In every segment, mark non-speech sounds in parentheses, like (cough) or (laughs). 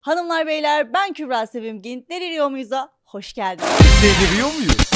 Hanımlar beyler ben Kübra Sevimgin. Deliriyor muyuz'a hoş geldiniz. Deliriyor muyuz?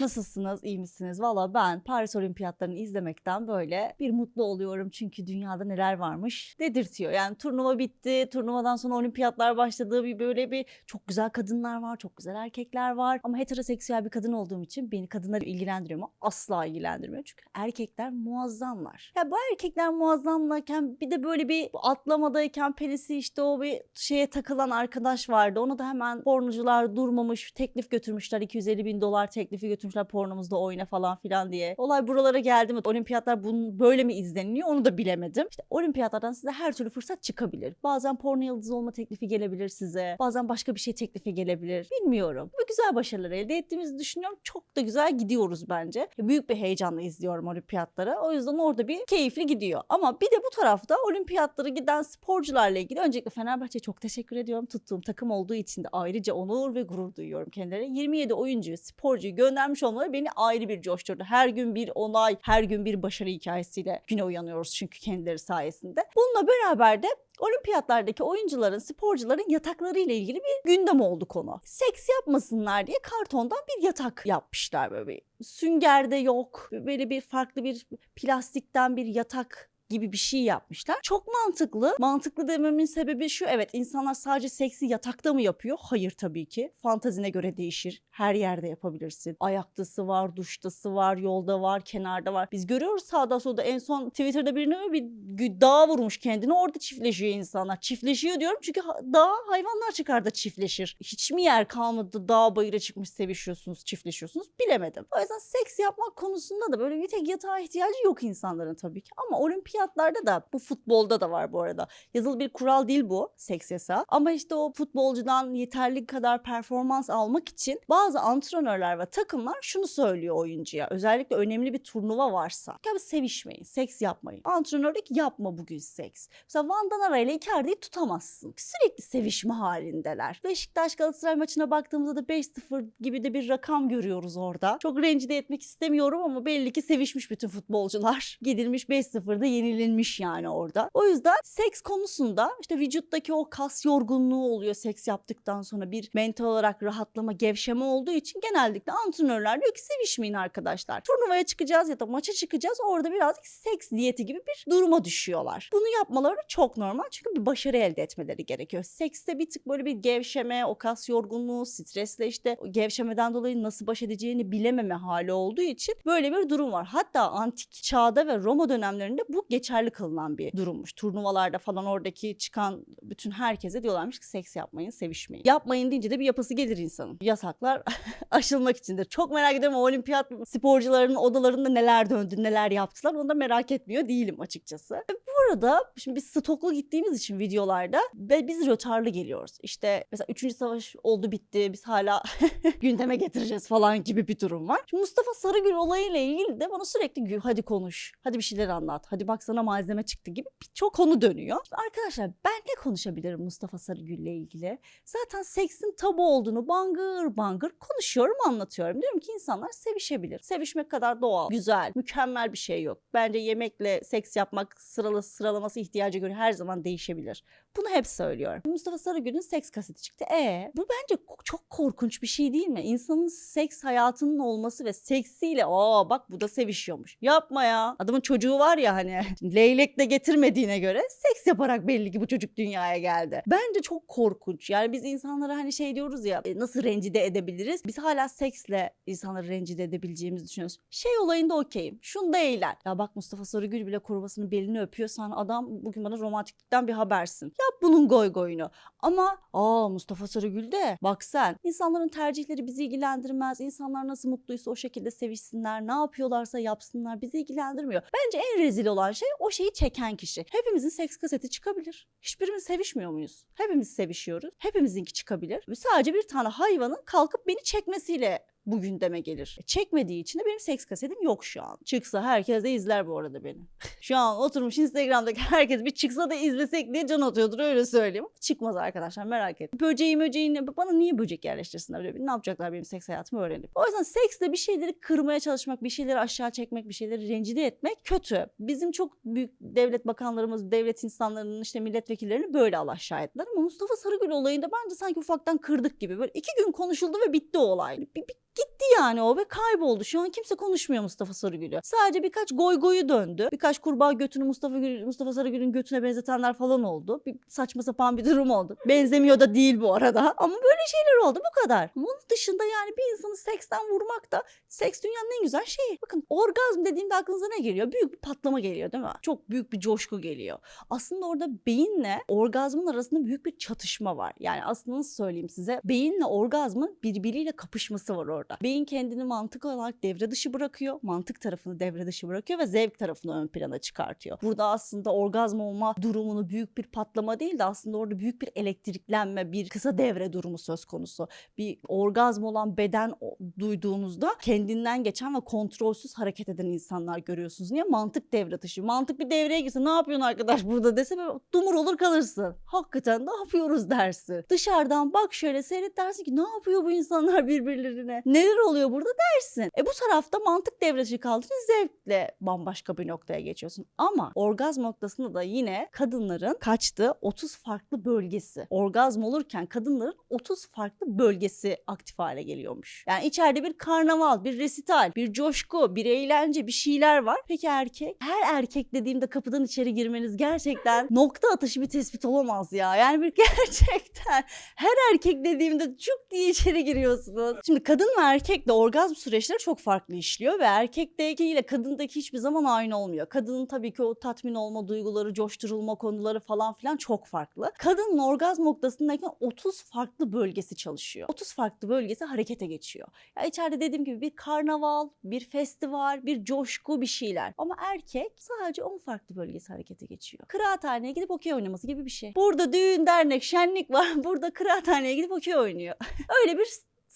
Nasılsınız, iyi misiniz? Valla ben Paris Olimpiyatlarını izlemekten böyle bir mutlu oluyorum. Çünkü dünyada neler varmış dedirtiyor. Yani turnuva bitti, turnuvadan sonra olimpiyatlar başladı. Bir böyle bir çok güzel kadınlar var, çok güzel erkekler var. Ama heteroseksüel bir kadın olduğum için beni kadınlar ilgilendiriyor mu? Asla ilgilendirmiyor. Çünkü erkekler muazzamlar. Ya bu erkekler muazzamlarken bir de böyle bir atlamadayken penisi işte o bir şeye takılan arkadaş vardı. Ona da hemen pornocular durmamış, teklif götürmüşler. 250 bin dolar teklifi götürmüşler pornomuzda oyna falan filan diye. Olay buralara geldi mi? Olimpiyatlar bunun böyle mi izleniliyor? Onu da bilemedim. İşte olimpiyatlardan size her türlü fırsat çıkabilir. Bazen porno yıldızı olma teklifi gelebilir size. Bazen başka bir şey teklifi gelebilir. Bilmiyorum. Bu güzel başarılar elde ettiğimizi düşünüyorum. Çok da güzel gidiyoruz bence. Büyük bir heyecanla izliyorum olimpiyatları. O yüzden orada bir keyifli gidiyor. Ama bir de bu tarafta olimpiyatlara giden sporcularla ilgili öncelikle Fenerbahçe'ye çok teşekkür ediyorum. Tuttuğum takım olduğu için de ayrıca onur ve gurur duyuyorum kendilerine. 27 oyuncuyu, sporcuyu göndermiş olmaları beni ayrı bir coşturdu. Her gün bir onay, her gün bir başarı hikayesiyle güne uyanıyoruz çünkü kendileri sayesinde. Bununla beraber de olimpiyatlardaki oyuncuların, sporcuların yatakları ile ilgili bir gündem oldu konu. Seks yapmasınlar diye kartondan bir yatak yapmışlar böyle bir. Süngerde yok. Böyle bir farklı bir plastikten bir yatak gibi bir şey yapmışlar. Çok mantıklı. Mantıklı dememin sebebi şu evet insanlar sadece seksi yatakta mı yapıyor? Hayır tabii ki. Fantazine göre değişir. Her yerde yapabilirsin. Ayaktası var, duştası var, yolda var, kenarda var. Biz görüyoruz sağda solda en son Twitter'da birine bir dağa vurmuş kendini orada çiftleşiyor insanlar. Çiftleşiyor diyorum çünkü dağa hayvanlar çıkar da çiftleşir. Hiç mi yer kalmadı dağ bayıra çıkmış sevişiyorsunuz, çiftleşiyorsunuz bilemedim. O yüzden seks yapmak konusunda da böyle bir tek yatağa ihtiyacı yok insanların tabii ki. Ama olimpiyatlarda da bu futbolda da var bu arada. Yazılı bir kural değil bu seks yasağı. Ama işte o futbolcudan yeterli kadar performans almak için bazı antrenörler ve takımlar şunu söylüyor oyuncuya. Özellikle önemli bir turnuva varsa. Ya sevişmeyin, seks yapmayın. Antrenör diyor ki yapma bugün seks. Mesela Van Danara ile Icardi'yi tutamazsın. Sürekli sevişme halindeler. Beşiktaş Galatasaray maçına baktığımızda da 5-0 gibi de bir rakam görüyoruz orada. Çok rencide etmek istemiyorum ama belli ki sevişmiş bütün futbolcular. (laughs) Gidilmiş 5-0'da yenilinmiş yani orada. O yüzden seks konusunda işte vücuttaki o kas yorgunluğu oluyor seks yaptıktan sonra bir mental olarak rahatlama, gevşeme olduğu için genellikle antrenörler diyor ki sevişmeyin arkadaşlar. Turnuvaya çıkacağız ya da maça çıkacağız orada birazcık seks diyeti gibi bir duruma düşüyorlar. Bunu yapmaları çok normal çünkü bir başarı elde etmeleri gerekiyor. Sekste bir tık böyle bir gevşeme, o kas yorgunluğu, stresle işte gevşemeden dolayı nasıl baş edeceğini bilememe hali olduğu için böyle bir durum var. Hatta antik çağda ve Roma dönemlerinde bu geçerli kılınan bir durummuş. Turnuvalarda falan oradaki çıkan bütün herkese diyorlarmış ki seks yapmayın, sevişmeyin. Yapmayın deyince de bir yapısı gelir insanın. Yasaklar (laughs) aşılmak içindir. Çok merak ediyorum olimpiyat sporcularının odalarında neler döndü, neler yaptılar. Onu da merak etmiyor değilim açıkçası. E, Bu arada şimdi biz stoklu gittiğimiz için videolarda ve biz rötarlı geliyoruz. İşte mesela 3. savaş oldu bitti biz hala (laughs) gündeme getireceğiz falan gibi bir durum var. Şimdi Mustafa Sarıgül olayıyla ilgili de bana sürekli "Gül, hadi konuş, hadi bir şeyler anlat, hadi bak sana malzeme çıktı gibi birçok konu dönüyor. Arkadaşlar ben ne konuşabilirim Mustafa Sarıgül'le ilgili? Zaten seksin tabu olduğunu bangır bangır konuşuyorum, anlatıyorum. Diyorum ki insanlar sevişebilir. Sevişmek kadar doğal, güzel, mükemmel bir şey yok. Bence yemekle seks yapmak sıralı sıralaması ihtiyaca göre her zaman değişebilir. Bunu hep söylüyorum. Mustafa Sarıgül'ün seks kaseti çıktı. E bu bence çok korkunç bir şey değil mi? İnsanın seks hayatının olması ve seksiyle aa bak bu da sevişiyormuş. Yapma ya. Adamın çocuğu var ya hani (laughs) leylek de getirmediğine göre seks yaparak belli ki bu çocuk dünyaya geldi. Bence çok korkunç. Yani biz insanlara hani şey diyoruz ya e, nasıl rencide edebiliriz? Biz hala seksle insanları rencide edebileceğimizi düşünüyoruz. Şey olayında okeyim. Şunda eğlen. Ya bak Mustafa Sarıgül bile korumasının belini öpüyor. Sen adam bugün bana romantiklikten bir habersin. Yap bunun goy goyunu. Ama aa Mustafa Sarıgül de bak sen insanların tercihleri bizi ilgilendirmez. İnsanlar nasıl mutluysa o şekilde sevişsinler. Ne yapıyorlarsa yapsınlar bizi ilgilendirmiyor. Bence en rezil olan şey o şeyi çeken kişi. Hepimizin seks kaseti çıkabilir. Hiçbirimiz sevişmiyor muyuz? Hepimiz sevişiyoruz. Hepimizinki çıkabilir. Sadece bir tane hayvanın kalkıp beni çekmesiyle bu gündeme gelir. E, Çekmediği için de benim seks kasetim yok şu an. Çıksa herkes de izler bu arada beni. (laughs) şu an oturmuş Instagram'daki herkes bir çıksa da izlesek diye can atıyordur öyle söyleyeyim. Çıkmaz arkadaşlar merak etmeyin. Böceği möceği ne- bana niye böcek yerleştirsinler öyle ne yapacaklar benim seks hayatımı öğrenip. O yüzden seksle bir şeyleri kırmaya çalışmak, bir şeyleri aşağı çekmek, bir şeyleri rencide etmek kötü. Bizim çok büyük devlet bakanlarımız, devlet insanlarının işte milletvekillerini böyle alaşağı ettiler. Ama Mustafa Sarıgül olayında bence sanki ufaktan kırdık gibi. Böyle iki gün konuşuldu ve bitti o olay. Bir, bir gitti yani o ve kayboldu. Şu an kimse konuşmuyor Mustafa Sarıgül'ü. Sadece birkaç goy goyu döndü. Birkaç kurbağa götünü Mustafa Gül, Mustafa Sarıgül'ün götüne benzetenler falan oldu. Bir saçma sapan bir durum oldu. Benzemiyor da değil bu arada. (laughs) Ama böyle şeyler oldu bu kadar. Bunun dışında yani bir insanı seksten vurmak da seks dünyanın en güzel şeyi. Bakın orgazm dediğimde aklınıza ne geliyor? Büyük bir patlama geliyor değil mi? Çok büyük bir coşku geliyor. Aslında orada beyinle orgazmın arasında büyük bir çatışma var. Yani aslında nasıl söyleyeyim size? Beyinle orgazmın birbiriyle kapışması var orada. Beyin kendini mantık olarak devre dışı bırakıyor. Mantık tarafını devre dışı bırakıyor ve zevk tarafını ön plana çıkartıyor. Burada aslında orgazm olma durumunu büyük bir patlama değil de aslında orada büyük bir elektriklenme, bir kısa devre durumu söz konusu. Bir orgazm olan beden duyduğunuzda kendinden geçen ve kontrolsüz hareket eden insanlar görüyorsunuz. Niye? Mantık devre dışı. Mantık bir devreye girse ne yapıyorsun arkadaş burada dese böyle dumur olur kalırsın. Hakikaten ne yapıyoruz dersin. Dışarıdan bak şöyle seyret dersin ki ne yapıyor bu insanlar (laughs) birbirlerine? Neler oluyor burada dersin. E bu tarafta mantık devre dışı kaldığında zevkle bambaşka bir noktaya geçiyorsun. Ama orgazm noktasında da yine kadınların kaçtığı 30 farklı bölgesi. Orgazm olurken kadınların 30 farklı bölgesi aktif hale geliyormuş. Yani içeride bir karnaval, bir resital, bir coşku, bir eğlence, bir şeyler var. Peki erkek? Her erkek dediğimde kapıdan içeri girmeniz gerçekten (laughs) nokta atışı bir tespit olamaz ya. Yani bir (laughs) gerçekten her erkek dediğimde çok diye içeri giriyorsunuz. Şimdi kadın ve erkekle orgazm süreçleri çok farklı işliyor ve erkekteki ile kadındaki hiçbir zaman aynı olmuyor. Kadının tabii ki o tatmin olma duyguları, coşturulma konuları falan filan çok farklı. Kadının orgazm noktasındayken 30 farklı bölgesi çalışıyor. 30 farklı bölgesi harekete geçiyor. Ya içeride dediğim gibi bir karnaval, bir festival, bir coşku bir şeyler. Ama erkek sadece 10 farklı bölgesi harekete geçiyor. Kıraathaneye gidip okey oynaması gibi bir şey. Burada düğün, dernek, şenlik var. (laughs) Burada kıraathaneye gidip okey oynuyor. (laughs) Öyle bir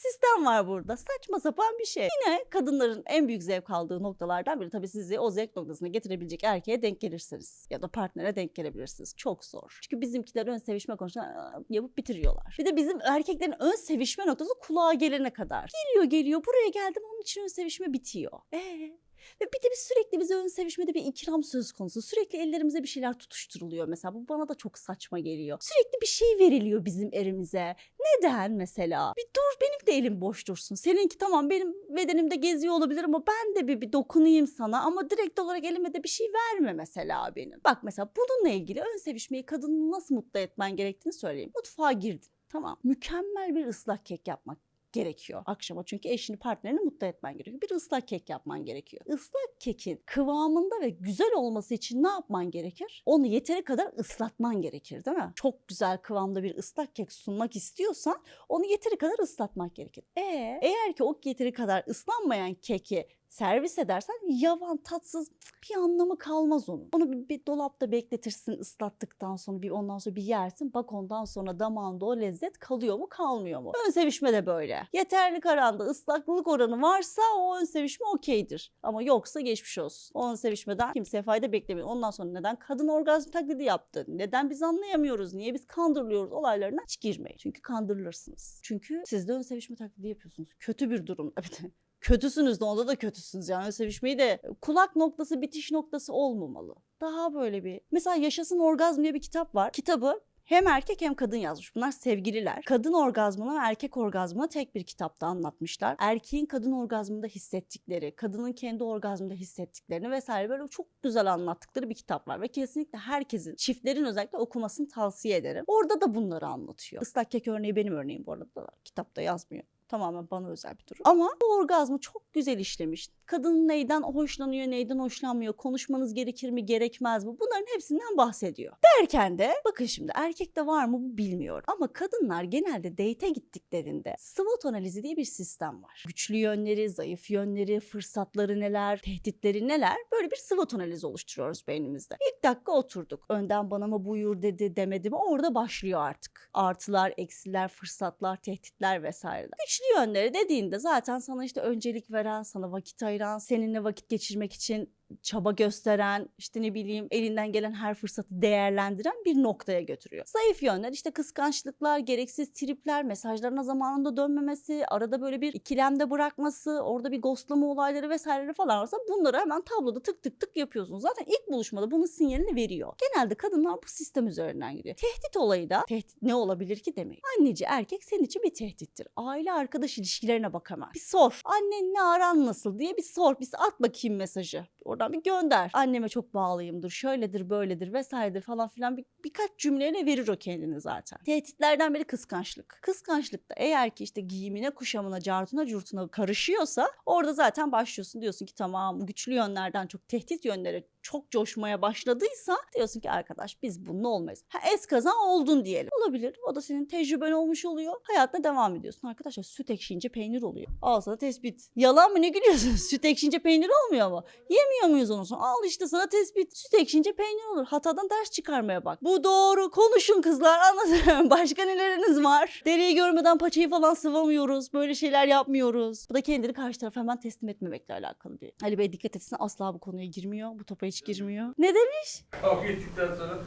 sistem var burada. Saçma sapan bir şey. Yine kadınların en büyük zevk aldığı noktalardan biri tabii sizi o zevk noktasına getirebilecek erkeğe denk gelirseniz ya da partnere denk gelebilirsiniz. Çok zor. Çünkü bizimkiler ön sevişme konusunda yapıp bitiriyorlar. Bir de bizim erkeklerin ön sevişme noktası kulağa gelene kadar. Geliyor geliyor buraya geldim onun için ön sevişme bitiyor. Ee ve bir de biz sürekli bize ön sevişmede bir ikram söz konusu. Sürekli ellerimize bir şeyler tutuşturuluyor mesela. Bu bana da çok saçma geliyor. Sürekli bir şey veriliyor bizim elimize. Neden mesela? Bir dur benim de elim boş dursun. Seninki tamam benim bedenimde geziyor olabilir ama ben de bir, bir dokunayım sana ama direkt olarak elime de bir şey verme mesela benim. Bak mesela bununla ilgili ön sevişmeyi kadını nasıl mutlu etmen gerektiğini söyleyeyim. Mutfağa girdin. Tamam. Mükemmel bir ıslak kek yapmak gerekiyor akşama. Çünkü eşini partnerini mutlu etmen gerekiyor. Bir ıslak kek yapman gerekiyor. Islak kekin kıvamında ve güzel olması için ne yapman gerekir? Onu yeteri kadar ıslatman gerekir değil mi? Çok güzel kıvamda bir ıslak kek sunmak istiyorsan onu yeteri kadar ıslatmak gerekir. E eğer ki o yeteri kadar ıslanmayan keki servis edersen yavan tatsız bir anlamı kalmaz onun. Onu bir, bir dolapta bekletirsin ıslattıktan sonra bir ondan sonra bir yersin. Bak ondan sonra damağında o lezzet kalıyor mu kalmıyor mu? Ön sevişme de böyle. Yeterli karanda ıslaklık oranı varsa o ön sevişme okeydir. Ama yoksa geçmiş olsun. O ön sevişmeden kimseye fayda beklemiyor. Ondan sonra neden kadın orgazm taklidi yaptı? Neden biz anlayamıyoruz? Niye biz kandırılıyoruz olaylarına hiç girmeyin. Çünkü kandırılırsınız. Çünkü siz de ön sevişme taklidi yapıyorsunuz. Kötü bir durumda (laughs) bir de kötüsünüz de onda da kötüsünüz yani sevişmeyi de kulak noktası bitiş noktası olmamalı. Daha böyle bir mesela Yaşasın Orgazm diye bir kitap var. Kitabı hem erkek hem kadın yazmış. Bunlar sevgililer. Kadın orgazmını ve erkek orgazmını tek bir kitapta anlatmışlar. Erkeğin kadın orgazmında hissettikleri, kadının kendi orgazmında hissettiklerini vesaire böyle çok güzel anlattıkları bir kitap var. Ve kesinlikle herkesin, çiftlerin özellikle okumasını tavsiye ederim. Orada da bunları anlatıyor. Islak kek örneği benim örneğim bu arada da kitapta yazmıyor. Tamamen bana özel bir durum. Ama bu orgazmı çok güzel işlemiş. Kadın neyden hoşlanıyor, neyden hoşlanmıyor, konuşmanız gerekir mi, gerekmez mi? Bunların hepsinden bahsediyor. Derken de bakın şimdi erkekte var mı bu bilmiyorum. Ama kadınlar genelde date'e gittiklerinde SWOT analizi diye bir sistem var. Güçlü yönleri, zayıf yönleri, fırsatları neler, tehditleri neler? Böyle bir SWOT analizi oluşturuyoruz beynimizde. İlk dakika oturduk. Önden bana mı buyur dedi demedi mi orada başlıyor artık. Artılar, eksiler, fırsatlar, tehditler vesaireler. Güçlü yönleri dediğinde zaten sana işte öncelik veren, sana vakit ayıran, seninle vakit geçirmek için çaba gösteren, işte ne bileyim elinden gelen her fırsatı değerlendiren bir noktaya götürüyor. Zayıf yönler işte kıskançlıklar, gereksiz tripler, mesajlarına zamanında dönmemesi, arada böyle bir ikilemde bırakması, orada bir ghostlama olayları vesaire falan varsa bunları hemen tabloda tık tık tık yapıyorsunuz. Zaten ilk buluşmada bunun sinyalini veriyor. Genelde kadınlar bu sistem üzerinden gidiyor. Tehdit olayı da tehdit ne olabilir ki demek. Anneci erkek senin için bir tehdittir. Aile arkadaş ilişkilerine bak hemen. Bir sor. Annenle aran nasıl diye bir sor. Bir at bakayım mesajı. Oradan bir gönder. Anneme çok bağlıyımdır. Şöyledir, böyledir vesairedir falan filan bir, birkaç cümleyle verir o kendini zaten. Tehditlerden biri kıskançlık. Kıskançlıkta eğer ki işte giyimine, kuşamına, cartuna, curtuna karışıyorsa orada zaten başlıyorsun. Diyorsun ki tamam güçlü yönlerden çok tehdit yönleri çok coşmaya başladıysa diyorsun ki arkadaş biz bununla olmayız. Ha eskaza oldun diyelim. Olabilir. O da senin tecrüben olmuş oluyor. Hayatına devam ediyorsun. Arkadaşlar süt ekşince peynir oluyor. Al sana tespit. Yalan mı ne gülüyorsun? (laughs) süt ekşince peynir olmuyor mu? Yemiyor muyuz onu sonra? Al işte sana tespit. Süt ekşince peynir olur. Hatadan ders çıkarmaya bak. Bu doğru. Konuşun kızlar (laughs) anlatırım. Başka neleriniz var? Deriyi görmeden paçayı falan sıvamıyoruz. Böyle şeyler yapmıyoruz. Bu da kendini karşı tarafa hemen teslim etmemekle alakalı bir. Ali Bey dikkat etsin asla bu konuya girmiyor. Bu topa hiç girmiyor. Ne demiş? Kavga ettikten sonra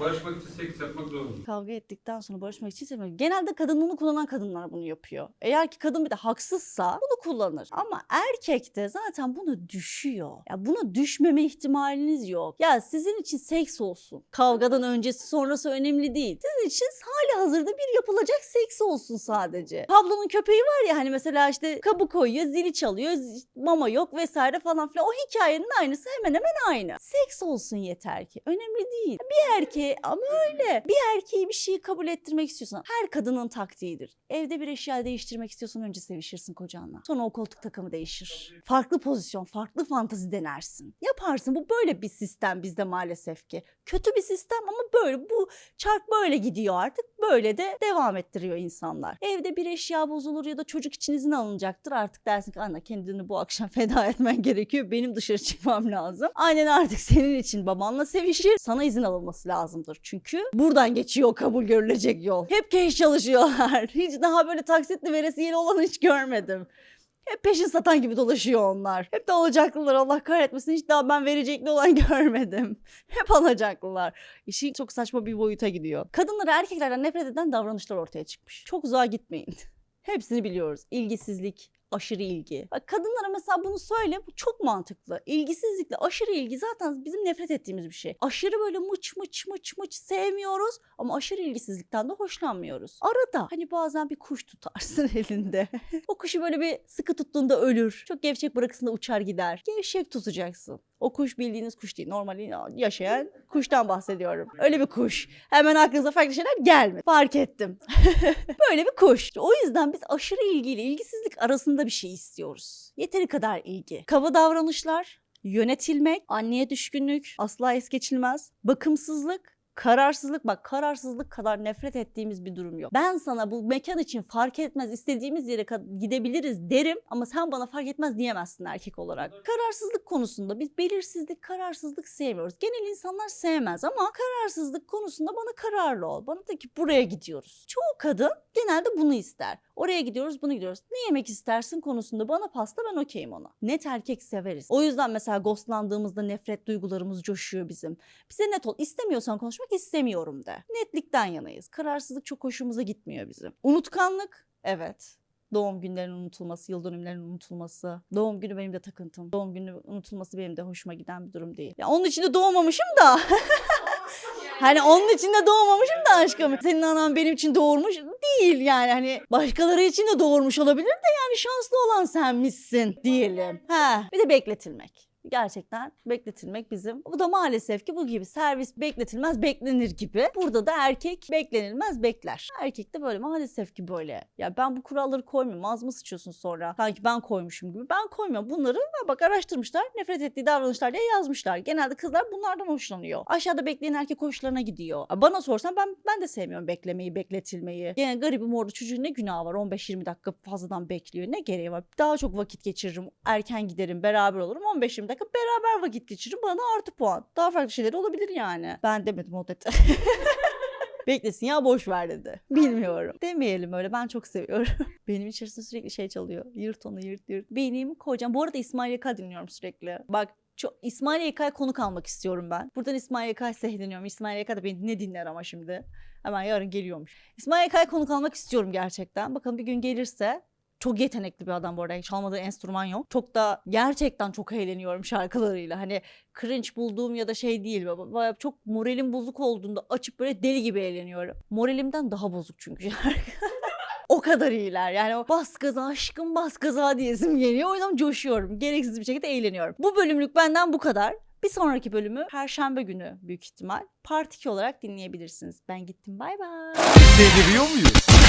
barışmak için seks yapmak zorunda. Kavga ettikten sonra barışmak için sevmiyor. Genelde kadınlığını kullanan kadınlar bunu yapıyor. Eğer ki kadın bir de haksızsa bunu kullanır. Ama erkek de zaten bunu düşüyor. Ya buna düşmeme ihtimaliniz yok. Ya sizin için seks olsun. Kavgadan öncesi sonrası önemli değil. Sizin için hali hazırda bir yapılacak seks olsun sadece. Pablo'nun köpeği var ya hani mesela işte kabı koyuyor, zili çalıyor, mama yok vesaire falan filan. O hikayenin aynısı hemen hemen aynı. Seks olsun yeter ki. Önemli değil. Bir erkeğe ama öyle. Bir erkeği bir şeyi kabul ettirmek istiyorsan her kadının taktiğidir. Evde bir eşya değiştirmek istiyorsan önce sevişirsin kocanla. Sonra o koltuk takımı değişir. Farklı pozisyon, farklı fantazi denersin. Yaparsın. Bu böyle bir sistem bizde maalesef ki. Kötü bir sistem ama böyle bu çark böyle gidiyor artık. Böyle de devam ettiriyor insanlar. Evde bir eşya bozulur ya da çocuk için izin alınacaktır. Artık dersin ki anne kendini bu akşam (laughs) feda etmen gerekiyor. Benim dışarı çıkmam lazım. Annen artık senin için babanla sevişir. Sana izin alınması lazımdır. Çünkü buradan geçiyor kabul görülecek yol. Hep keş çalışıyorlar. (laughs) Hiç daha böyle taksitli veresiye olan hiç görmedim. Hep peşin satan gibi dolaşıyor onlar. Hep de alacaklılar Allah kahretmesin. Hiç daha ben verecekli olan (laughs) görmedim. Hep alacaklılar. İşi çok saçma bir boyuta gidiyor. Kadınları erkeklerden nefret eden davranışlar ortaya çıkmış. Çok uzağa gitmeyin. (laughs) Hepsini biliyoruz. İlgisizlik, aşırı ilgi. Bak kadınlara mesela bunu söyle bu çok mantıklı. İlgisizlikle aşırı ilgi zaten bizim nefret ettiğimiz bir şey. Aşırı böyle mıç mıç mıç mıç sevmiyoruz ama aşırı ilgisizlikten de hoşlanmıyoruz. Arada hani bazen bir kuş tutarsın (laughs) elinde. o kuşu böyle bir sıkı tuttuğunda ölür. Çok gevşek bırakırsın da uçar gider. Gevşek tutacaksın. O kuş bildiğiniz kuş değil. Normal yaşayan kuştan bahsediyorum. Öyle bir kuş. Hemen aklınıza farklı şeyler gelmedi. Fark ettim. (laughs) Böyle bir kuş. O yüzden biz aşırı ilgiyle ilgisizlik arasında bir şey istiyoruz. Yeteri kadar ilgi. Kaba davranışlar, yönetilmek, anneye düşkünlük asla es geçilmez. Bakımsızlık, Kararsızlık bak kararsızlık kadar nefret ettiğimiz bir durum yok. Ben sana bu mekan için fark etmez istediğimiz yere gidebiliriz derim ama sen bana fark etmez diyemezsin erkek olarak. Kararsızlık konusunda biz belirsizlik, kararsızlık sevmiyoruz. Genel insanlar sevmez ama kararsızlık konusunda bana kararlı ol. Bana de ki buraya gidiyoruz. Çoğu kadın genelde bunu ister. Oraya gidiyoruz, bunu gidiyoruz. Ne yemek istersin konusunda bana pasta ben okeyim ona. Net erkek severiz. O yüzden mesela ghostlandığımızda nefret duygularımız coşuyor bizim. Bize net ol. İstemiyorsan konuşmak istemiyorum de. Netlikten yanayız. Kararsızlık çok hoşumuza gitmiyor bizim. Unutkanlık evet. Doğum günlerinin unutulması, yıl dönümlerinin unutulması. Doğum günü benim de takıntım. Doğum günü unutulması benim de hoşuma giden bir durum değil. Ya onun içinde doğmamışım da. (laughs) Hani onun içinde doğmamışım da aşkım. Senin anan benim için doğurmuş değil yani. Hani başkaları için de doğurmuş olabilir de yani şanslı olan sen misin diyelim. Ha, bir de bekletilmek. Gerçekten bekletilmek bizim. Bu da maalesef ki bu gibi servis bekletilmez beklenir gibi. Burada da erkek beklenilmez bekler. Erkek de böyle maalesef ki böyle. Ya ben bu kuralları koymuyorum. Az mı sıçıyorsun sonra? Sanki ben koymuşum gibi. Ben koymuyorum. Bunları bak araştırmışlar. Nefret ettiği davranışlar diye yazmışlar. Genelde kızlar bunlardan hoşlanıyor. Aşağıda bekleyen erkek hoşlarına gidiyor. Bana sorsan ben ben de sevmiyorum beklemeyi, bekletilmeyi. Yani garibim orada çocuğun ne günahı var? 15-20 dakika fazladan bekliyor. Ne gereği var? Daha çok vakit geçiririm. Erken giderim, beraber olurum. 15-20 dakika beraber vakit geçiririm. Bana artı puan. Daha farklı şeyler olabilir yani. Ben demedim o dedi. (laughs) Beklesin ya boş ver dedi. Bilmiyorum. Demeyelim öyle ben çok seviyorum. (laughs) Benim içerisinde sürekli şey çalıyor. Yırt onu yırt yırt. Benim kocam. Bu arada İsmail Yaka dinliyorum sürekli. Bak çok, İsmail Yaka'ya konuk almak istiyorum ben. Buradan İsmail Yaka'ya sesleniyorum. İsmail Yaka da beni ne dinler ama şimdi. Hemen yarın geliyormuş. İsmail Yaka'ya konuk almak istiyorum gerçekten. Bakalım bir gün gelirse çok yetenekli bir adam bu arada. Çalmadığı enstrüman yok. Çok da gerçekten çok eğleniyorum şarkılarıyla. Hani cringe bulduğum ya da şey değil. Baya çok moralim bozuk olduğunda açıp böyle deli gibi eğleniyorum. Moralimden daha bozuk çünkü şarkı. (laughs) o kadar iyiler. Yani o bas gaza aşkım bas gaza diyesim geliyor. O yüzden coşuyorum. Gereksiz bir şekilde eğleniyorum. Bu bölümlük benden bu kadar. Bir sonraki bölümü Perşembe günü büyük ihtimal Part 2 olarak dinleyebilirsiniz. Ben gittim bay bay. Deliriyor muyuz?